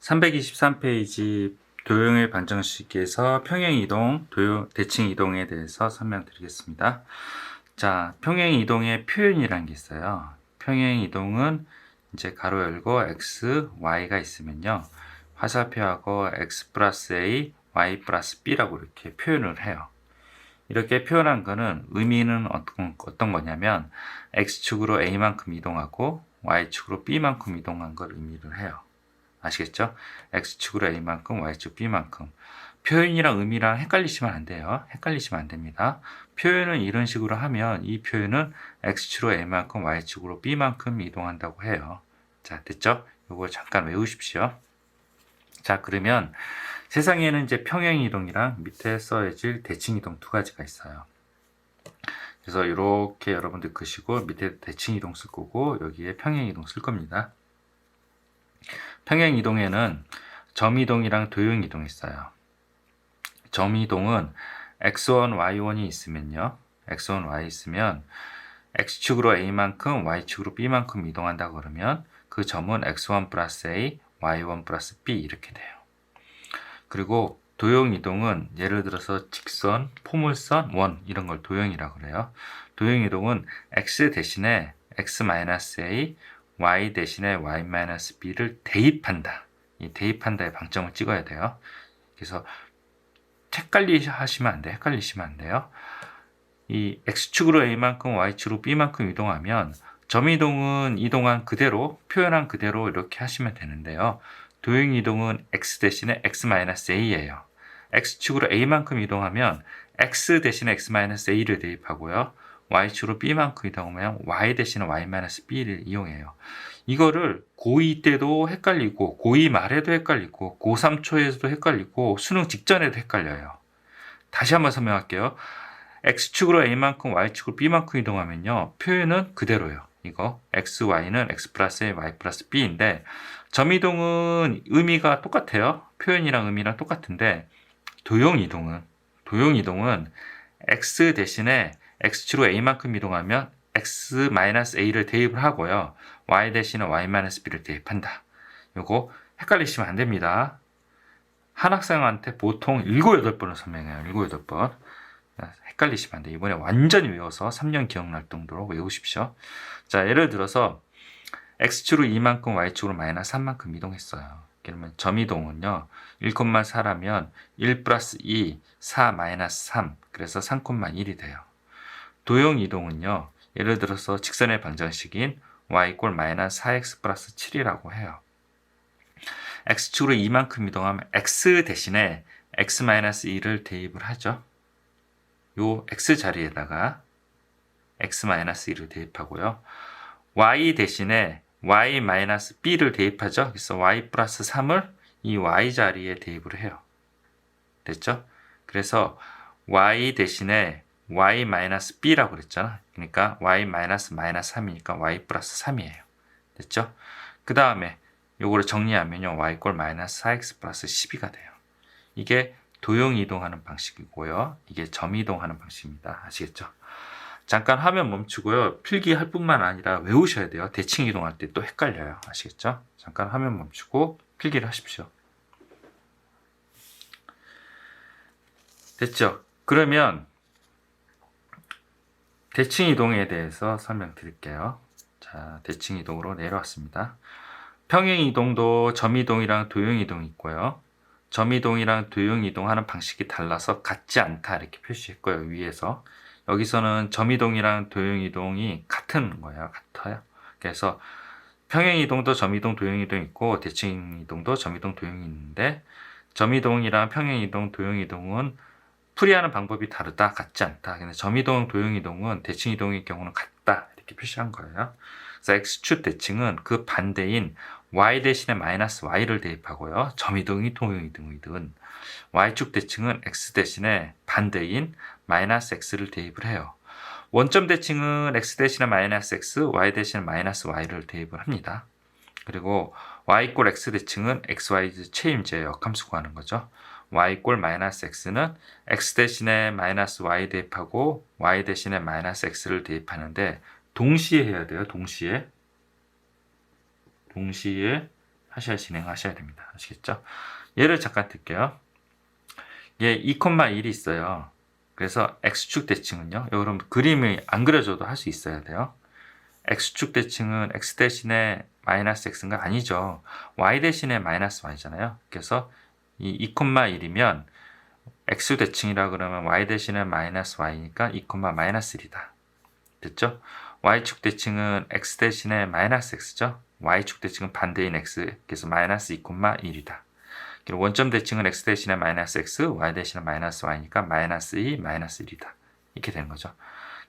323페이지 도형의 반정식에서 평행이동, 도형, 대칭이동에 대해서 설명드리겠습니다. 자, 평행이동의 표현이라는 게 있어요. 평행이동은 이제 가로 열고 x, y가 있으면요. 화살표하고 x 플러스 a, y 플러스 b라고 이렇게 표현을 해요. 이렇게 표현한 거는 의미는 어떤, 어떤 거냐면 x축으로 a만큼 이동하고 y축으로 b만큼 이동한 걸 의미를 해요. 아시겠죠? x축으로 a만큼 y축 b만큼 표현이랑 의미랑 헷갈리시면 안 돼요. 헷갈리시면 안 됩니다. 표현은 이런 식으로 하면 이 표현은 x축으로 a만큼 y축으로 b만큼 이동한다고 해요. 자, 됐죠? 이거 잠깐 외우십시오. 자, 그러면 세상에는 이제 평행 이동이랑 밑에 써야질 대칭 이동 두 가지가 있어요. 그래서 이렇게 여러분들 끄시고 밑에 대칭 이동 쓸 거고 여기에 평행 이동 쓸 겁니다. 평행 이동에는 점 이동이랑 도형 이동이 있어요. 점 이동은 x1, y1이 있으면요. x1, y 있으면 x축으로 a만큼 y축으로 b만큼 이동한다 그러면 그 점은 x1 플러스 a, y1 플러스 b 이렇게 돼요. 그리고 도형 이동은 예를 들어서 직선, 포물선, 원 이런 걸 도형이라 그래요. 도형 이동은 x 대신에 x-a, y 대신에 y-b를 대입한다. 이 대입한다의 방점을 찍어야 돼요. 그래서 헷갈리 하시면 안 돼요. 헷갈리시면 안 돼요. 이 x축으로 a만큼 y축으로 b만큼 이동하면 점 이동은 이동한 그대로 표현한 그대로 이렇게 하시면 되는데요. 도형 이동은 x 대신에 x-a예요. x축으로 a만큼 이동하면 x 대신에 x-a를 대입하고요. Y축으로 b만큼 이동하면 y 대신에 y-b를 이용해요. 이거를 고2 때도 헷갈리고 고2 말에도 헷갈리고 고3 초에도 헷갈리고 수능 직전에도 헷갈려요. 다시 한번 설명할게요. x축으로 a만큼 y축으로 b만큼 이동하면요. 표현은 그대로예요. 이거 x, y는 x 플러스 a, y 플러스 b인데 점 이동은 의미가 똑같아요. 표현이랑 의미랑 똑같은데 도형 이동은 도형 이동은 x 대신에 x축으로 a만큼 이동하면 x-a를 대입을 하고요. y 대신에 y-b를 대입한다. 요거 헷갈리시면 안 됩니다. 한 학생한테 보통 7, 8번을 설명해요. 7, 8번. 헷갈리시면 안 돼요. 이번에 완전히 외워서 3년 기억날 정도로 외우십시오. 자, 예를 들어서 x축으로 2만큼 y축으로 마이너스 3만큼 이동했어요. 그러면 점 이동은요. 1,4라면 1 플러스 2, 4 마이너스 3. 그래서 3,1이 돼요. 도형 이동은요. 예를 들어서 직선의 방정식인 y 꼴 마이너스 4x 플러스 7이라고 해요. x축으로 이만큼 이동하면 x 대신에 x 마이너스 2를 대입을 하죠. 요 x 자리에다가 x 마이너스 2를 대입하고요. y 대신에 y 마이너스 b를 대입하죠. 그래서 y 플러스 3을 이 y 자리에 대입을 해요. 됐죠? 그래서 y 대신에 y 마이너스 b라고 그랬잖아. 그러니까 y 마이너스 마이너스 3이니까 y 플러스 3이에요. 됐죠? 그 다음에 요거를 정리하면요. y 꼴 마이너스 4x 플러스 12가 돼요. 이게 도형 이동하는 방식이고요. 이게 점 이동하는 방식입니다. 아시겠죠? 잠깐 화면 멈추고요. 필기할 뿐만 아니라 외우셔야 돼요. 대칭 이동할 때 또 헷갈려요. 아시겠죠? 잠깐 화면 멈추고 필기를 하십시오. 됐죠? 그러면 대칭 이동에 대해서 설명드릴게요. 자, 대칭 이동으로 내려왔습니다. 평행 이동도 점 이동이랑 도형 이동이 있고요. 점 이동이랑 도형 이동하는 방식이 달라서 같지 않다 이렇게 표시했고요. 위에서 여기서는 점 이동이랑 도형 이동이 같은 거예요. 같아요. 그래서 평행 이동도 점 이동, 도형 이동 있고 대칭 이동도 점 이동, 도형이 있는데 점 이동이랑 평행 이동, 도형 이동은 풀이하는 방법이 다르다, 같지 않다. 근데 점 이동, 도형 이동은 대칭 이동의 경우는 같다 이렇게 표시한 거예요. 그래서 x축 대칭은 그 반대인 y 대신에 마이너스 y를 대입하고요. 점 이동이 도형 이동이든 y축 대칭은 x 대신에 반대인 마이너스 x를 대입을 해요. 원점 대칭은 x 대신에 마이너스 x, y 대신에 마이너스 y를 대입을 합니다. 그리고 y 꼴 x 대칭은 x, y 체임제 역함수 구하는 거죠. Y 꼴 마이너스 x는 x 대신에 마이너스 y 대입하고 y 대신에 마이너스 x를 대입하는데 동시에 해야 돼요. 동시에. 동시에 하셔야 진행하셔야 됩니다. 아시겠죠? 예를 잠깐 들게요. 얘 2,1이 있어요. 그래서 x축 대칭은요. 여러분 그림이 안 그려줘도 할 수 있어야 돼요. x축 대칭은 x 대신에 마이너스 x인가 아니죠. y 대신에 마이너스 y잖아요. 그래서 이 2,1이면 x 대칭이라 그러면 y 대신에 마이너스 y니까 2, 마이너스 1이다. 됐죠? y축 대칭은 x 대신에 마이너스 x죠. y축 대칭은 반대인 x 그래서 마이너스 2, 1이다. 그리고 원점 대칭은 x 대신에 마이너스 x, y 대신에 마이너스 y니까 마이너스 2, 마이너스 1이다. 이렇게 되는 거죠.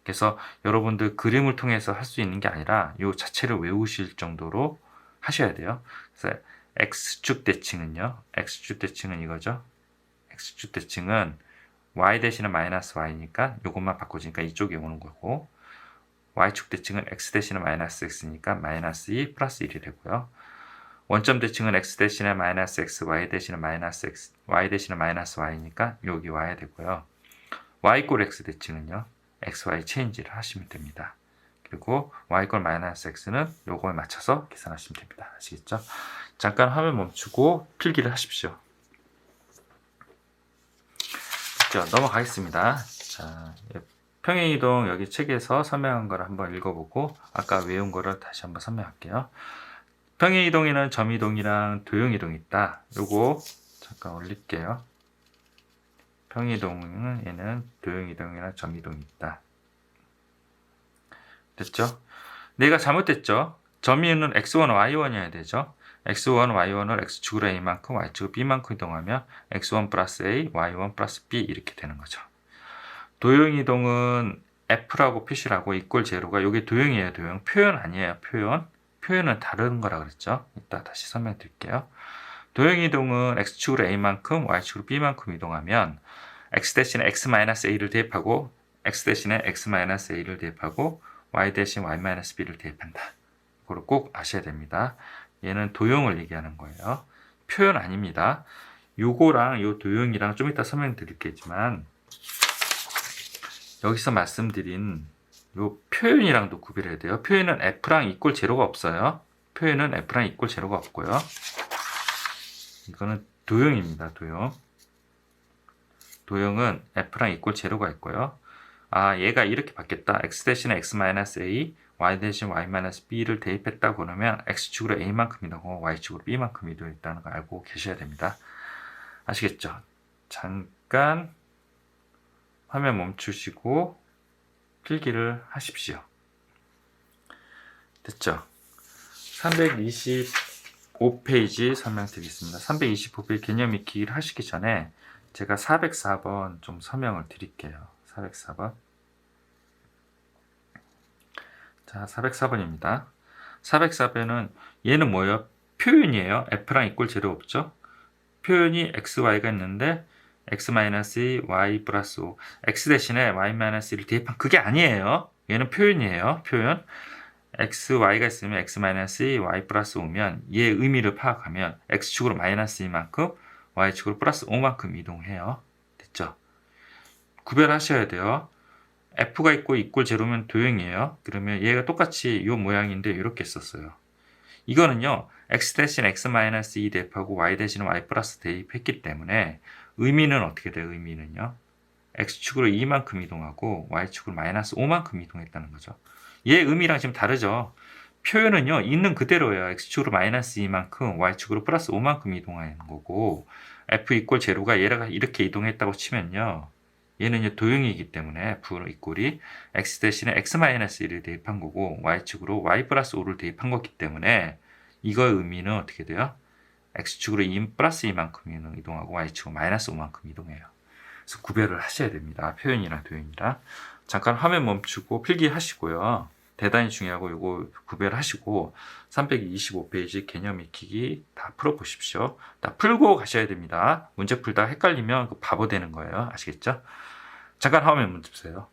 그래서 여러분들 그림을 통해서 할 수 있는 게 아니라 이 자체를 외우실 정도로 하셔야 돼요. 그래서 x축 대칭은요. x축 대칭은 이거죠. x축 대칭은 y 대신에 마이너스 y니까 이것만 바꿔주니까 이쪽에 오는 거고 y축 대칭은 x 대신에 마이너스 x니까 마이너스 2 플러스 1이 되고요. 원점 대칭은 x 대신에 마이너스 x, y 대신에 마이너스 x, y 대신에 마이너스 y니까 여기 와야 되고요. y 꼴 x 대칭은요. x, y 체인지를 하시면 됩니다. 그리고 y 꼴 마이너스 x는 요거에 맞춰서 계산하시면 됩니다. 아시겠죠? 잠깐 화면 멈추고 필기를 하십시오. 자, 넘어가겠습니다. 자, 예, 평행이동 여기 책에서 설명한 거를 한번 읽어보고 아까 외운 거를 다시 한번 설명할게요. 평행이동에는 점이동이랑 도형이동이 있다. 요거 잠깐 올릴게요. 평행이동은 얘는 도형이동이랑 점이동이 있다. 됐죠? 내가 잘못됐죠? 점이는 x1, y1이어야 되죠? x1, y1을 x축으로 a만큼, y축으로 b만큼 이동하면 x1 플러스 a, y1 플러스 b 이렇게 되는 거죠. 도형 이동은 f라고 표시를 하고 이꼴 제로가 이게 도형이에요, 도형. 표현 아니에요, 표현. 표현은 다른 거라 그랬죠. 이따 다시 설명드릴게요. 도형 이동은 x축으로 a만큼, y축으로 b만큼 이동하면 x 대신에 x-a를 대입하고 x 대신에 x-a를 대입하고 y 대신 y-b를 대입한다. 이거를 꼭 아셔야 됩니다. 얘는 도형을 얘기하는 거예요. 표현 아닙니다. 요거랑 요 도형이랑 좀 이따 설명드릴게지만 여기서 말씀드린 요 표현이랑도 구별해야 돼요. 표현은 f랑 이꼴 제로가 없어요. 표현은 f랑 이꼴 제로가 없고요. 이거는 도형입니다. 도형. 도형은 f랑 이꼴 제로가 있고요. 아, 얘가 이렇게 바뀌었다. x 대신에 x-a, y 대신 y-b를 대입했다 그러면 x축으로 a만큼 이동하고 y축으로 b만큼 이동했다는 거 알고 계셔야 됩니다. 아시겠죠? 잠깐 화면 멈추시고 필기를 하십시오. 됐죠? 325페이지 설명드리겠습니다. 325페이지 개념 익히기를 하시기 전에 제가 404번 좀 설명을 드릴게요. 404번. 자, 404번입니다. 404번은 얘는 뭐예요? 표현이에요. f랑 이꼴 제로 없죠? 표현이 x, y가 있는데 x-2, y 플러스 5, x 대신에 y-1을 대입한 그게 아니에요. 얘는 표현이에요. 표현. x, y가 있으면 x-2, y 플러스 5면 얘 의미를 파악하면 x축으로 마이너스 2만큼 y축으로 플러스 5만큼 이동해요. 됐죠? 구별하셔야 돼요. f가 있고 이꼴 제로면 도형이에요. 그러면 얘가 똑같이 이 모양인데 이렇게 썼어요. 이거는요. x 대신 x-2 대입하고 y 대신 y 플러스 대입했기 때문에 의미는 어떻게 돼요? 의미는요. x축으로 2만큼 이동하고 y축으로 마이너스 5만큼 이동했다는 거죠. 얘 의미랑 지금 다르죠. 표현은요. 있는 그대로예요. x축으로 마이너스 2만큼 y축으로 플러스 5만큼 이동하는 거고 f 이꼴 제로가 얘가 이렇게 이동했다고 치면요. 얘는 이제 도형이기 때문에 f 이꼴이 x 대신에 x-1을 대입한 거고 y축으로 y 플러스 5를 대입한 거기 때문에 이거의 의미는 어떻게 돼요? x축으로 2 플러스 2만큼 이동하고 y축으로 마이너스 5만큼 이동해요. 그래서 구별을 하셔야 됩니다. 표현이랑 도형이랑. 잠깐 화면 멈추고 필기하시고요. 대단히 중요하고 이거 구별하시고 325페이지 개념 익히기 다 풀어보십시오. 다 풀고 가셔야 됩니다. 문제 풀다 헷갈리면 그 바보 되는 거예요. 아시겠죠? 잠깐 화면 멈추세요.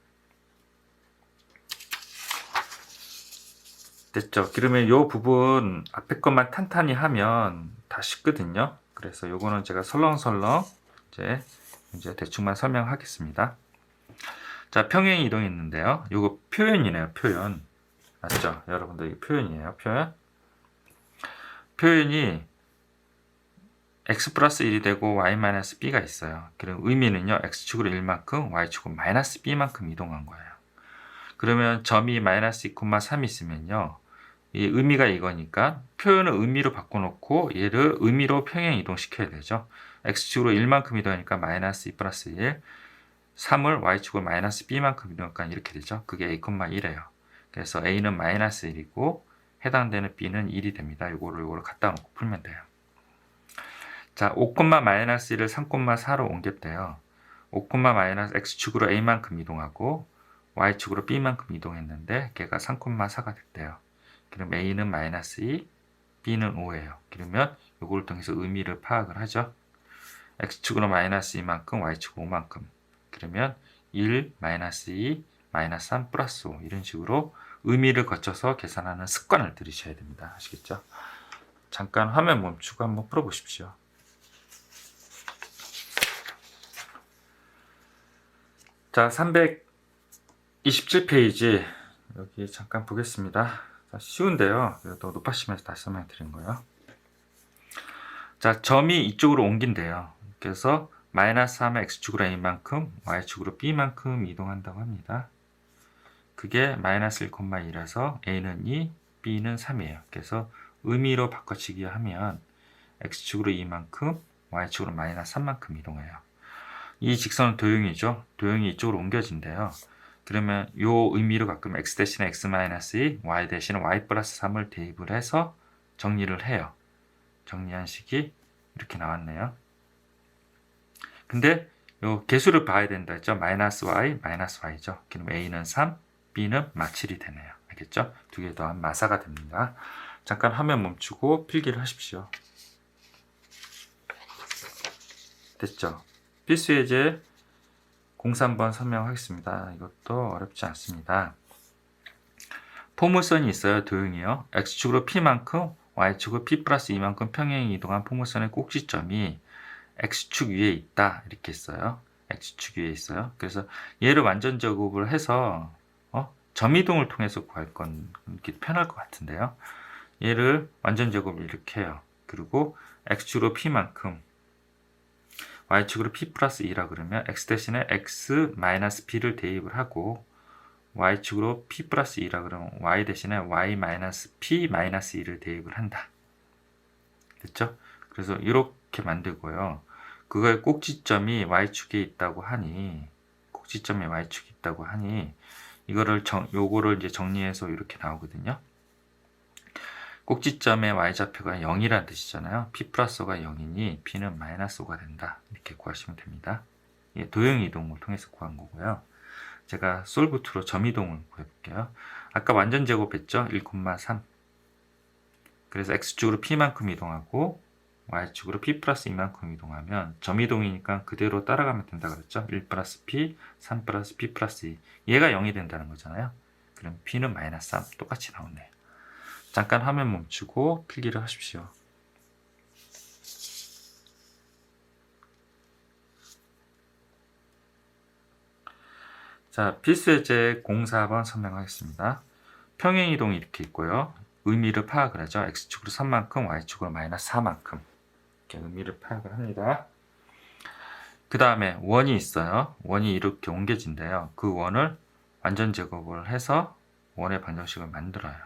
됐죠? 그러면 이 부분 앞에 것만 탄탄히 하면 다 쉽거든요. 그래서 요거는 제가 설렁설렁 이제 이제 대충만 설명하겠습니다. 자, 평행 이동했는데요. 요거 표현이네요. 표현. 맞죠? 여러분들 이 표현이에요. 표현. 표현이 x 플러스 1이 되고 y 마이너스 b가 있어요. 그럼 의미는요. x축으로 1만큼 y축으로 마이너스 b만큼 이동한 거예요. 그러면 점이 마이너스 2,3 있으면요. 이 의미가 이거니까 표현을 의미로 바꿔놓고 얘를 의미로 평행 이동시켜야 되죠. x축으로 1만큼 이동하니까 마이너스 2 플러스 1 3을 y축으로 마이너스 b만큼 이동하니까 이렇게 되죠. 그게 a,1이에요. 그래서 a는 마이너스 1이고 해당되는 b는 1이 됩니다. 요거를 요거를 갖다 놓고 풀면 돼요. 자, 5, 마이너스 1을 3, 4로 옮겼대요. 5, 마이너스 x축으로 a만큼 이동하고 y축으로 b만큼 이동했는데 걔가 3, 4가 됐대요. 그럼 a는 마이너스 2, b는 5예요. 그러면 요걸 통해서 의미를 파악을 하죠. x축으로 마이너스 2만큼, y축으로 5만큼. 그러면 1, 마이너스 2, 마이너스 3, 플러스 5 이런 식으로 의미를 거쳐서 계산하는 습관을 들이셔야 됩니다. 아시겠죠? 잠깐 화면 멈추고 한번 풀어보십시오. 자, 327페이지 여기 잠깐 보겠습니다. 자, 쉬운데요. 그래도 높아시면서 다시 설명 드린 거예요. 자, 점이 이쪽으로 옮긴대요. 그래서 마이너스 3의 x축으로 a만큼, y축으로 b만큼 이동한다고 합니다. 그게 마이너스 1,2라서 a는 2, b는 3이에요. 그래서 의미로 바꿔치기 하면 x축으로 2만큼, y축으로 마이너스 3만큼 이동해요. 이 직선은 도형이죠. 도형이 이쪽으로 옮겨진대요. 그러면 요 의미로 바꾸면 x 대신에 x 마이너스 2, y 대신에 y 플러스 3을 대입을 해서 정리를 해요. 정리한 식이 이렇게 나왔네요. 근데 요 개수를 봐야 된다 했죠. 마이너스 y, 마이너스 y죠. 그럼 a는 3, b는 마7이 되네요. 알겠죠? 두 개 더한 마사가 됩니다. 잠깐 화면 멈추고 필기를 하십시오. 됐죠? 필수 예제 03번 설명하겠습니다. 이것도 어렵지 않습니다. 포물선이 있어요. 도형이요. x축으로 p만큼 y축으로 p 플러스 2만큼 평행 이동한 포물선의 꼭지점이 x축 위에 있다. 이렇게 했어요. x축 위에 있어요. 그래서 얘를 완전 제곱을 해서 어? 점이동을 통해서 구할 건 이렇게 편할 것 같은데요. 얘를 완전 제곱을 이렇게 해요. 그리고 x축으로 p만큼 y축으로 p 플러스 2라 그러면 x 대신에 x 마이너스 p를 대입을 하고 y축으로 p 플러스 2라 그러면 y 대신에 y 마이너스 p 마이너스 2를 대입을 한다. 됐죠? 그래서 이렇게 만들고요. 그거의 꼭지점이 y축에 있다고 하니 꼭지점이 y축에 있다고 하니 이거를 정, 요거를 이제 정리해서 이렇게 나오거든요. 꼭지점의 y좌표가 0이라는 뜻이잖아요. p 플러스 5가 0이니 p는 마이너스 5가 된다. 이렇게 구하시면 됩니다. 예, 도형 이동을 통해서 구한 거고요. 제가 솔브2로 점 이동을 구해볼게요. 아까 완전 제곱했죠? 1,3 그래서 x축으로 p만큼 이동하고 y축으로 p 플러스 2만큼 이동하면 점 이동이니까 그대로 따라가면 된다 그랬죠? 1 플러스 p, 3 플러스 p 플러스 2 얘가 0이 된다는 거잖아요. 그럼 p는 마이너스 3 똑같이 나오네요. 잠깐 화면 멈추고 필기를 하십시오. 자, 필수예제 04번 설명하겠습니다. 평행이동이 이렇게 있고요. 의미를 파악을 하죠. x축으로 3만큼, y축으로 마이너스 4만큼. 이렇게 의미를 파악을 합니다. 그 다음에 원이 있어요. 원이 이렇게 옮겨진대요. 그 원을 완전 제곱을 해서 원의 방정식을 만들어요.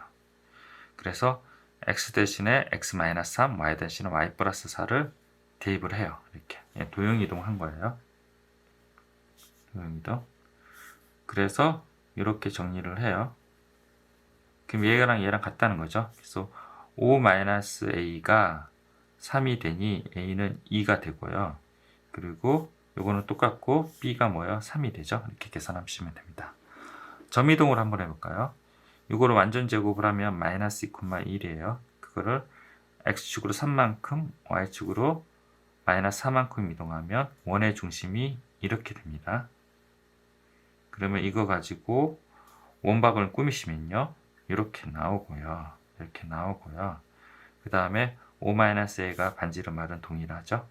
그래서 x 대신에 x-3, y 대신에 y 플러스 4를 대입을 해요. 이렇게 예, 도형 이동한 거예요. 도형 이동. 그래서 이렇게 정리를 해요. 그럼 얘랑 얘랑 같다는 거죠. 그래서 5-a가 3이 되니 a는 2가 되고요. 그리고 요거는 똑같고 b가 뭐예요? 3이 되죠. 이렇게 계산하시면 됩니다. 점 이동을 한번 해볼까요? 이거를 완전 제곱을 하면 마이너스 2,1이에요. 그거를 x축으로 3만큼, y축으로 마이너스 4만큼 이동하면 원의 중심이 이렇게 됩니다. 그러면 이거 가지고 원박을 꾸미시면요. 이렇게 나오고요. 이렇게 나오고요. 그 다음에 5-a가 반지름 r은 동일하죠.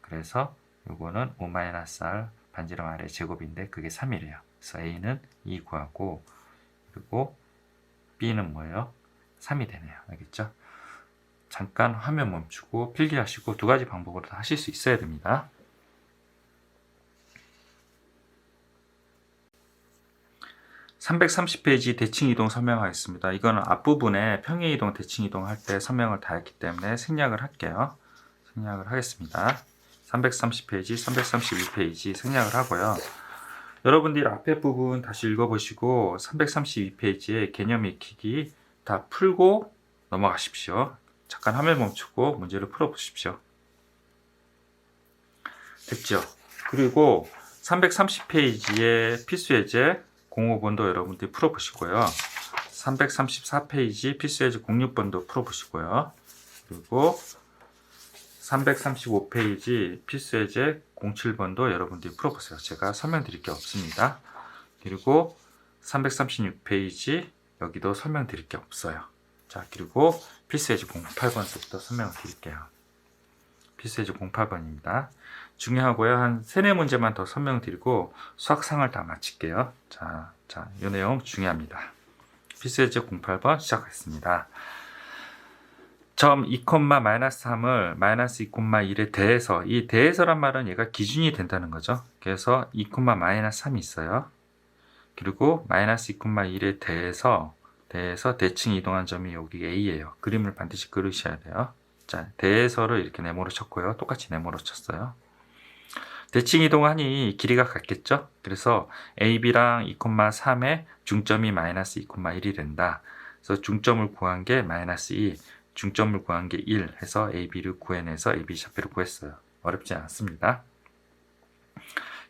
그래서 이거는 5-r 반지름 r의 제곱인데 그게 3이래요. 그래서 a는 2 구하고 그리고 b는 뭐예요? 3이 되네요. 알겠죠? 잠깐 화면 멈추고 필기하시고 두 가지 방법으로 다 하실 수 있어야 됩니다. (330페이지) 대칭 이동 설명하겠습니다. 이거는 앞부분에 평행 이동, 대칭 이동 할 때 설명을 다 했기 때문에 생략을 할게요. 생략을 하겠습니다. 330페이지, 331페이지 생략을 하고요. 여러분들이 앞에 부분 다시 읽어보시고 332페이지에 개념 익히기 다 풀고 넘어가십시오. 잠깐 화면 멈추고 문제를 풀어보십시오. 됐죠? 그리고 330페이지의 필수 예제 05번도 여러분들이 풀어보시고요. 334페이지 필수 예제 06번도 풀어보시고요. 그리고 335페이지 필수 예제 07번도 여러분들이 풀어보세요. 제가 설명드릴 게 없습니다. 그리고 336페이지 여기도 설명드릴 게 없어요. 자, 그리고 필수 예제 08번부터 설명을 드릴게요. 필수 예제 08번입니다. 중요하고요. 한 3, 4문제만 더 설명드리고 수학상을 다 마칠게요. 자, 자, 이 내용 중요합니다. 필수 예제 08번 시작하겠습니다. 점 2, 마이너스 3을 마이너스 2, 1에 대해서 이 대해서란 말은 얘가 기준이 된다는 거죠. 그래서 2, 마이너스 3이 있어요. 그리고 마이너스 2, 1에 대해서 대해서 대칭 이동한 점이 여기 A예요. 그림을 반드시 그리셔야 돼요. 자, 대해서를 이렇게 네모로 쳤고요. 똑같이 네모로 쳤어요. 대칭 이동하니 길이가 같겠죠? 그래서 AB랑 2,3의 중점이 마이너스 2,1이 된다. 그래서 중점을 구한 게 마이너스 2, 중점을 구한 게 1 해서 AB를 구해내서 AB 좌표를 구했어요. 어렵지 않습니다.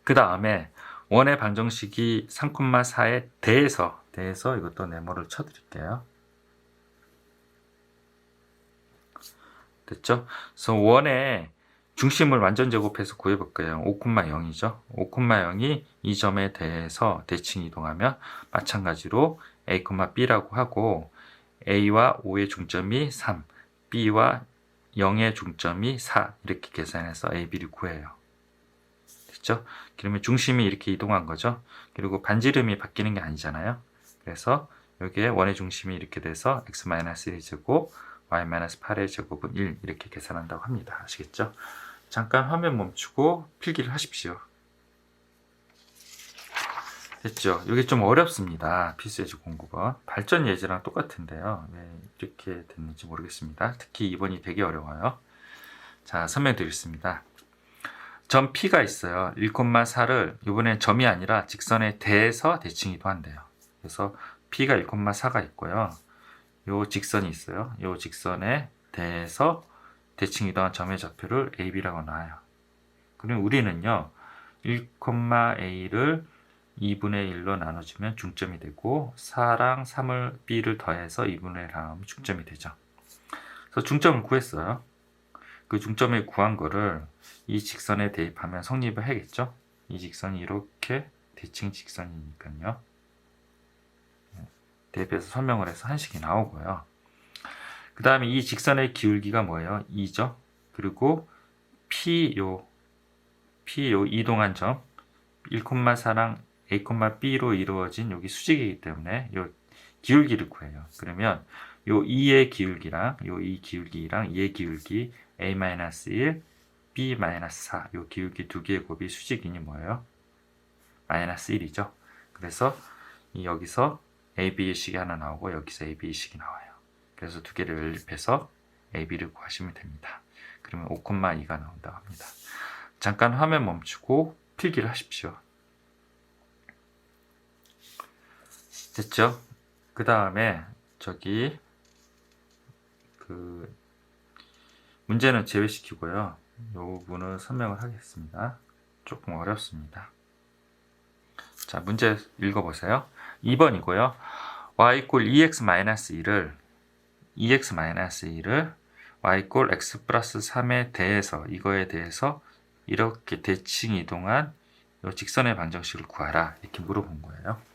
그 다음에 원의 방정식이 3,4에 대해서 대해서 이것도 네모를 쳐드릴게요. 됐죠? 그래서 원의 중심을 완전 제곱해서 구해볼게요. 5,0이죠. 5,0이 이 점에 대해서 대칭 이동하면 마찬가지로 A, B라고 하고 A와 5의 중점이 3, B와 0의 중점이 4 이렇게 계산해서 A, B를 구해요. 됐죠? 그러면 중심이 이렇게 이동한 거죠. 그리고 반지름이 바뀌는 게 아니잖아요. 그래서 여기에 원의 중심이 이렇게 돼서 x-1의 제곱, y-8의 제곱은 1 이렇게 계산한다고 합니다. 아시겠죠? 잠깐 화면 멈추고 필기를 하십시오. 됐죠? 이게 좀 어렵습니다. 예제 공부가. 발전 예제랑 똑같은데요. 왜 이렇게 됐는지 모르겠습니다. 특히 2번이 되게 어려워요. 자, 설명드리겠습니다. 점 P가 있어요. 1,4를 이번엔 점이 아니라 직선에 대해서 대칭 이동한대요. 그래서 P가 1,4가 있고요. 요 직선이 있어요. 요 직선에 대해서 대칭 이동한 점의 좌표를 AB라고 놔요. 그럼 우리는요. 1,A를 2분의 1로 나눠주면 중점이 되고 4랑 3을 B를 더해서 2분의 1 하면 중점이 되죠. 그래서 중점을 구했어요. 그 중점을 구한 거를 이 직선에 대입하면 성립을 하겠죠. 이 직선이 이렇게 대칭 직선이니까요. 대입해서 설명을 해서 한식이 나오고요. 그 다음에 이 직선의 기울기가 뭐예요? 2죠. 그리고 P 요 P 요 이동한 점 1,4랑 A, B로 이루어진 여기 수직이기 때문에 요 기울기를 구해요. 그러면 요 2의 기울기랑 요 2 기울기랑 2의 기울기 A-1, B-4 요 기울기 두 개의 곱이 수직이니 뭐예요? 마이너스 1이죠. 그래서 이 여기서 AB식이 하나 나오고 여기서 AB식이 나와요. 그래서 두 개를 연립해서 AB를 구하시면 됩니다. 그러면 5,2가 나온다고 합니다. 잠깐 화면 멈추고 필기를 하십시오. 됐죠? 그 다음에 저기 그 문제는 제외시키고요. 이 부분은 설명을 하겠습니다. 조금 어렵습니다. 자, 문제 읽어보세요. 2번이고요. y 이꼴 2x-1을 2x-1을 y 이꼴 x 플러스 3에 대해서 이거에 대해서 이렇게 대칭 이동한 이 직선의 방정식을 구하라 이렇게 물어본 거예요.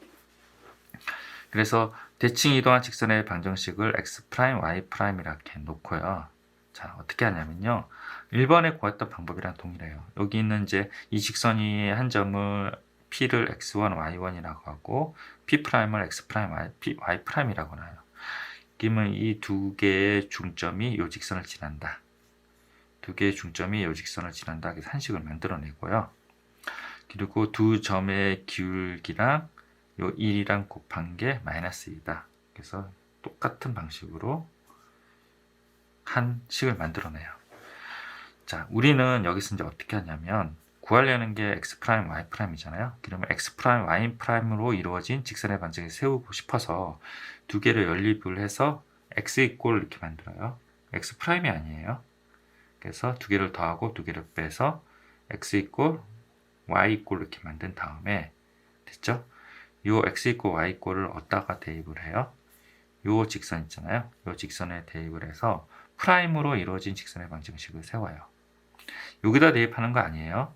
그래서 대칭 이동한 직선의 방정식을 x 프라임, y 프라임 이렇게 놓고요. 자, 어떻게 하냐면요. 1번에 구했던 방법이랑 동일해요. 여기 있는 이제 이 직선이 한 점을 p를 x1, y1이라고 하고 p 프라임을 x 프라임, y, 프라임이라고 나요. 그러면 이 두 개의 중점이 요 직선을 지난다. 두 개의 중점이 요 직선을 지난다. 그래서 한식을 만들어내고요. 그리고 두 점의 기울기랑 요 1이랑 곱한 게 마이너스 2다. 그래서 똑같은 방식으로 한 식을 만들어내요. 자, 우리는 여기서 이제 어떻게 하냐면 구하려는 게 x 프라임 y 프라임이잖아요. 그러면 x 프라임 y 프라임으로 이루어진 직선의 반증을 세우고 싶어서 두 개를 연립을 해서 x 이꼴 이렇게 만들어요. x 프라임이 아니에요. 그래서 두 개를 더하고 두 개를 빼서 x 이꼴 y 이꼴 이렇게 만든 다음에 됐죠? 요 x 이꼴 y 이꼴을 어디다가 대입을 해요? 요 직선 있잖아요. 요 직선에 대입을 해서 프라임으로 이루어진 직선의 방정식을 세워요. 여기다 대입하는 거 아니에요.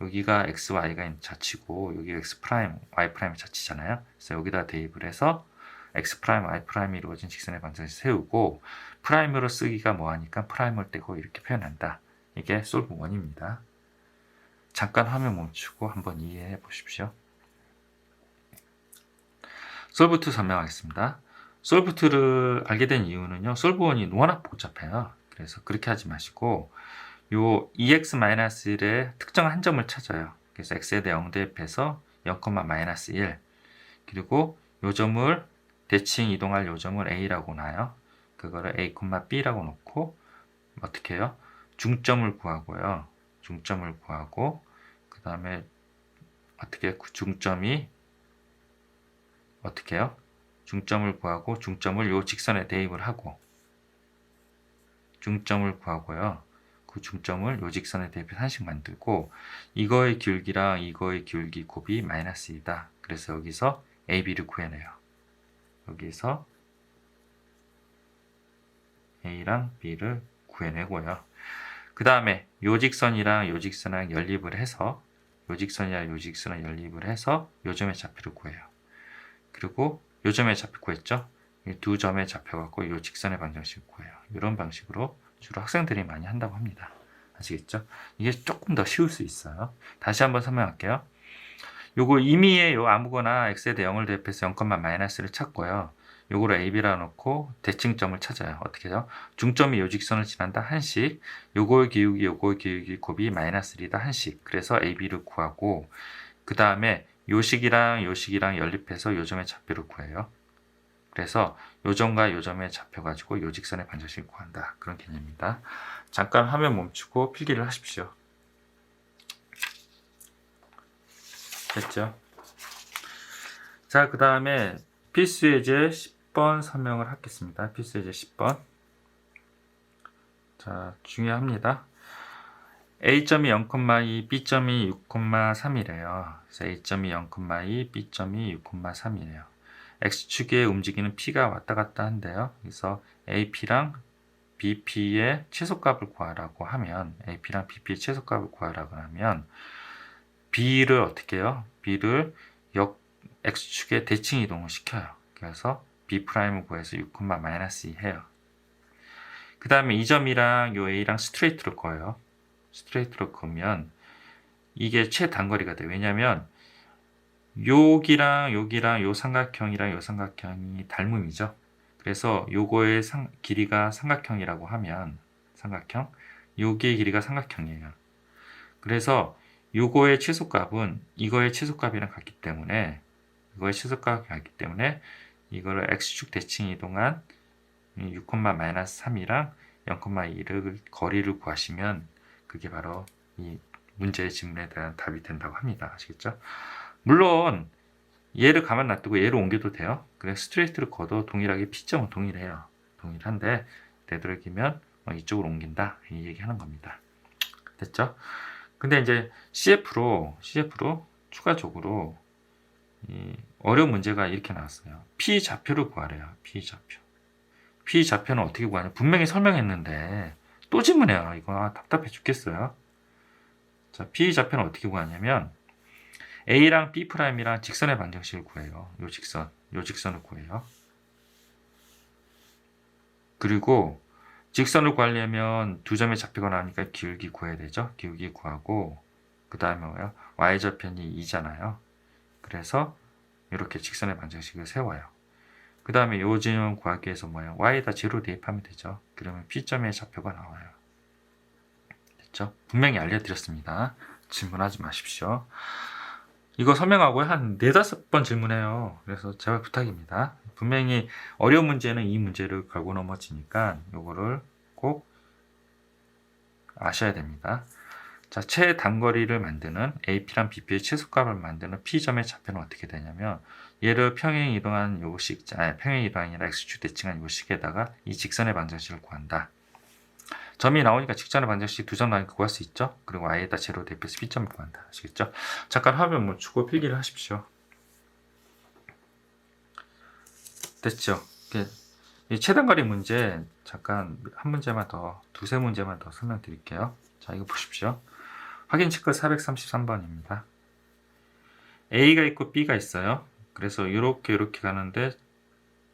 여기가 x, y가 자치고 여기 x 프라임, y 프라임이 자치잖아요. 그래서 여기다 대입을 해서 x 프라임, y 프라임이 이루어진 직선의 방정식 세우고 프라임으로 쓰기가 뭐하니까 프라임을 떼고 이렇게 표현한다. 이게 솔브 1입니다. 잠깐 화면 멈추고 한번 이해해 보십시오. 솔브 2 설명하겠습니다. 솔브 2를 알게 된 이유는요. 솔브 1이 워낙 복잡해요. 그래서 그렇게 하지 마시고 요 EX-1의 특정 한 점을 찾아요. 그래서 X에 대해 0 대입해서 0,-1 그리고 요 점을 대칭 이동할 요 점을 A라고 놔요. 그거를 A, B라고 놓고 어떻게 해요? 중점을 구하고요. 중점을 구하고 그 다음에 어떻게 그 중점이 어떻게 해요? 중점을 구하고 중점을 요 직선에 대입을 하고 중점을 구하고요. 그 중점을 요 직선에 대입해서 한씩 만들고 이거의 기울기랑 이거의 기울기 곱이 마이너스 2다. 그래서 여기서 AB를 구해내요. 여기서 A랑 B를 구해내고요. 그 다음에 요 직선이랑 요 직선이랑 연립을 해서 요 직선이랑 요 직선을 연립을 해서 요 점의 좌표를 구해요. 그리고 요 점의 좌표 구했죠? 이두 점의 좌표갖고 요 직선의 방정식을 구해요. 이런 방식으로 주로 학생들이 많이 한다고 합니다. 아시겠죠? 이게 조금 더 쉬울 수 있어요. 다시 한번 설명할게요. 요거 임의의 요 아무거나 x에 대해 0을 대입해서 0, 마이너스를 찾고요. 요거를 AB라 놓고 대칭점을 찾아요. 어떻게 해요? 중점이 요 직선을 지난다 한씩, 요거의 기울기, 요거의 기울기 곱이 마이너스 1이다 한씩. 그래서 AB를 구하고 그 다음에 요 식이랑 요 식이랑 연립해서 요 점의 좌표를 구해요. 그래서 요 점과 요 점의 좌표 가지고 요 직선의 반절식을 구한다. 그런 개념입니다. 잠깐 화면 멈추고 필기를 하십시오. 됐죠? 자, 그 다음에 필수 예제 10번 설명을 하겠습니다. 필수 예제 10번. 자, 중요합니다. A점이 0,2, B점이 6,3이래요. 그래서 A점이 0,2, B점이 6,3이래요. X축에 움직이는 P가 왔다 갔다 한대요. 그래서 AP랑 BP의 최소값을 구하라고 하면 AP랑 BP의 최소값을 구하라고 하면 B를 어떻게 해요? B를 역 X축에 대칭 이동을 시켜요. 그래서 B'을 구해서 6, 마이너스 2 해요. 그 다음에 이 점이랑 요 A랑 스트레이트로 그어요. 스트레이트로 그으면 이게 최단거리가 돼요. 왜냐면 여기랑 여기랑 요 삼각형이랑 요 삼각형이 닮음이죠. 그래서 요거의 상, 길이가 삼각형이라고 하면 삼각형 여기의 길이가 삼각형이에요. 그래서 요거의 최소값은 이거의 최소값이랑 같기 때문에 이거의 최소값이 같기 때문에 이거를 x축 대칭 이동한 6,-3이랑 0,2를 거리를 구하시면 그게 바로 이 문제의 질문에 대한 답이 된다고 합니다. 아시겠죠? 물론 얘를 가만 놔두고 얘를 옮겨도 돼요. 그래 스트레이트를 거도 동일하게 P점은 동일해요. 동일한데 되도록이면 뭐 이쪽으로 옮긴다 이 얘기하는 겁니다. 됐죠? 근데 이제 CF로 CF로 추가적으로 어려운 문제가 이렇게 나왔어요. P 좌표를 구하래요. P 좌표. P 좌표는 어떻게 구하냐? 분명히 설명했는데 또 질문해요. 이거 답답해 죽겠어요. 자, P 좌표는 어떻게 구하냐면 A랑 B'이랑 직선의 반정식을 구해요. 요 직선, 요 직선을 구해요. 그리고 직선을 구하려면 두 점의 좌표가 나오니까 기울기 구해야 되죠. 기울기 구하고 그 다음에 뭐요? Y좌편이 2잖아요. 그래서 이렇게 직선의 반정식을 세워요. 그 다음에 요 지점 구하기 위해서 뭐예요? y에다 제로 대입하면 되죠. 그러면 P점의 좌표가 나와요. 됐죠? 분명히 알려드렸습니다. 질문하지 마십시오. 이거 설명하고 한 네다섯 번 질문해요. 그래서 제발 부탁입니다. 분명히 어려운 문제는 이 문제를 걸고 넘어지니까 요거를 꼭 아셔야 됩니다. 자, 최단거리를 만드는 AP랑 BP의 최소값을 만드는 P점의 좌표는 어떻게 되냐면 얘를 평행 이동한 요식, 아니 평행 이동이 아니라 x축 대칭한 요식에다가 이 직선의 방정식을 구한다. 점이 나오니까 직선의 방정식 두 점 나오니까 구할 수 있죠. 그리고 y에다 제로 대표해서 P점을 구한다. 아시겠죠? 잠깐 화면 멈추고 필기를 하십시오. 됐죠? 이 최단거리 문제 잠깐 한 문제만 더, 두세 문제만 더 설명드릴게요. 자, 이거 보십시오. 확인 체크 433번입니다. A가 있고 B가 있어요. 그래서 이렇게 이렇게 가는데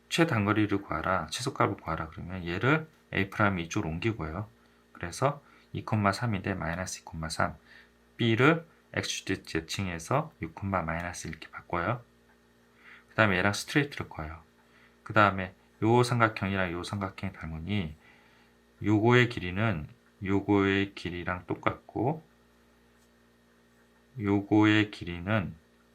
최단거리를 구하라, 최소값을 구하라 그러면 얘를 A 이쪽으로 옮기고요. 그래서 2,3인데 마이너스 2,3 B를 대칭해서 6, 마이너스 이렇게 바꿔요. 그 다음에 얘랑 스트레이트를 구해요. 그 다음에 요 삼각형이랑 요 삼각형의 닮으니 요거의 길이는 요거의 길이랑 똑같고 요거의 길이는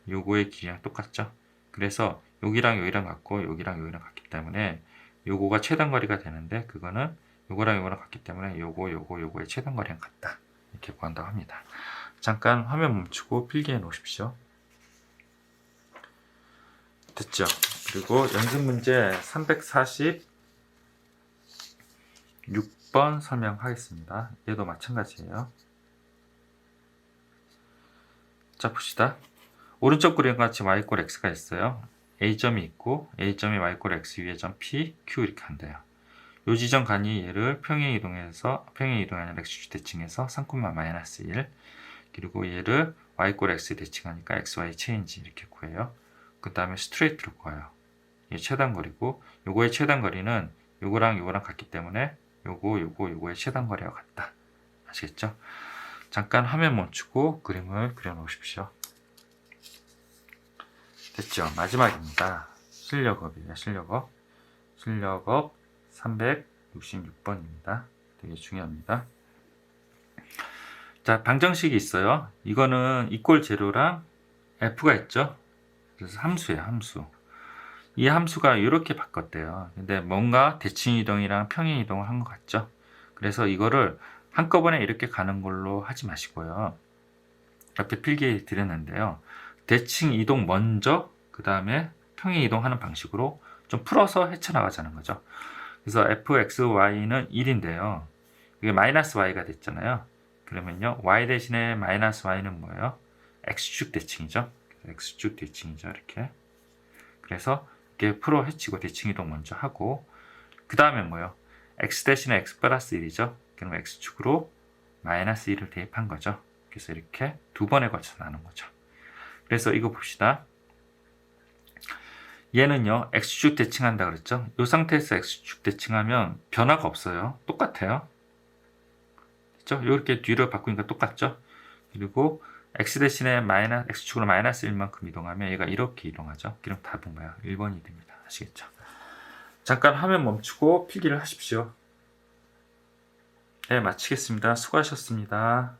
요거의 길이랑 똑같죠. 그래서 여기랑 여기랑 같고 여기랑 여기랑 같기 때문에 요거가 최단 거리가 되는데 그거는 요거랑 요거랑 같기 때문에 요거 요거 요거의 최단 거리랑 같다. 이렇게 구한다고 합니다. 잠깐 화면 멈추고 필기해 놓으십시오. 됐죠? 그리고 연습 문제 346번 설명하겠습니다. 얘도 마찬가지예요. 자, 봅시다. 오른쪽 그림과 같이 y 꼴 x가 있어요. a점이 있고 a점이 y 꼴 x 위에 점 p, q 이렇게 한대요. 요 지점 간이 얘를 평행 이동해서 평행 아니라 x축 대칭해서 3, 마이너스 1 그리고 얘를 y 꼴 x 대칭하니까 xy 체인지 이렇게 구해요. 그 다음에 스트레이트로 구해요. 이게 최단 거리고 요거의 최단 거리는 요거랑 요거랑 같기 때문에 요거 요거 요거의 최단 거리와 같다. 아시겠죠? 잠깐 화면 멈추고 그림을 그려 놓으십시오. 됐죠? 마지막입니다. 실력업이에요. 실력업. 실력업 366번입니다. 되게 중요합니다. 자, 방정식이 있어요. 이거는 이꼴 제로랑 f가 있죠. 그래서 함수예요, 함수. 이 함수가 이렇게 바꿨대요. 근데 뭔가 대칭 이동이랑 평행 이동을 한 것 같죠? 그래서 이거를 한꺼번에 이렇게 가는 걸로 하지 마시고요. 옆에 필기 드렸는데요. 대칭 이동 먼저, 그 다음에 평행 이동하는 방식으로 좀 풀어서 헤쳐나가자는 거죠. 그래서 fxy는 1인데요. 이게 마이너스 y가 됐잖아요. 그러면요, y 대신에 마이너스 y는 뭐예요? x축 대칭이죠. x축 대칭이죠. 이렇게. 그래서 이렇게 풀어 헤치고 대칭 이동 먼저 하고, 그 다음에 뭐예요? x 대신에 x 플러스 1이죠. 그럼 x축으로 마이너스 1을 대입한 거죠. 그래서 이렇게 두 번에 걸쳐서 나눈 거죠. 그래서 이거 봅시다. 얘는요, x축 대칭한다 그랬죠? 이 상태에서 x축 대칭하면 변화가 없어요. 똑같아요. 그죠? 이렇게 뒤로 바꾸니까 똑같죠? 그리고 x 대신에 마이너스, x축으로 마이너스 1만큼 이동하면 얘가 이렇게 이동하죠? 그럼 답은 뭐야? 1번이 됩니다. 아시겠죠? 잠깐 화면 멈추고 필기를 하십시오. 네, 마치겠습니다. 수고하셨습니다.